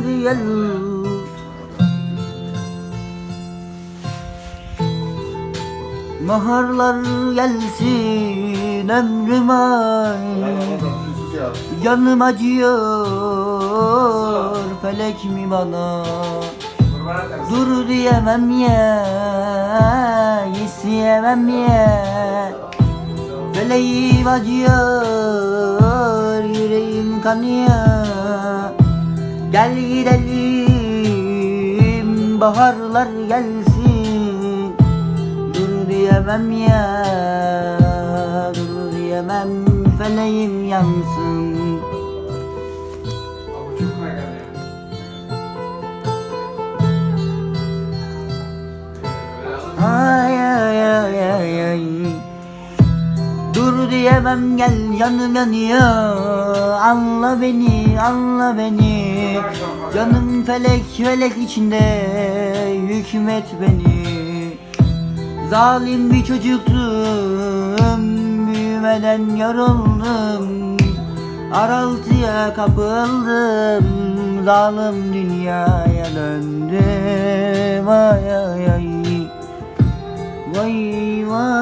gel Baharlar gelsin ömrüm ay. Canım acıyor felek mi bana Dur diyemem ya isteyemem ya Feleğim acıyor yüreğim kanıyor Gel gidelim baharlar gelsin. Dur diyemem ya Dur diyemem feleğim yansın. Ay ay ay ay ay. Dur diyemem gel canım yanıyor Anla beni anla beni Canım felek felek içinde hükmet beni. Zalim bir çocuktum Büyümeden yoruldum. Araltıya kapıldım Zalim dünyaya döndüm. Ay ay ay. Vay vay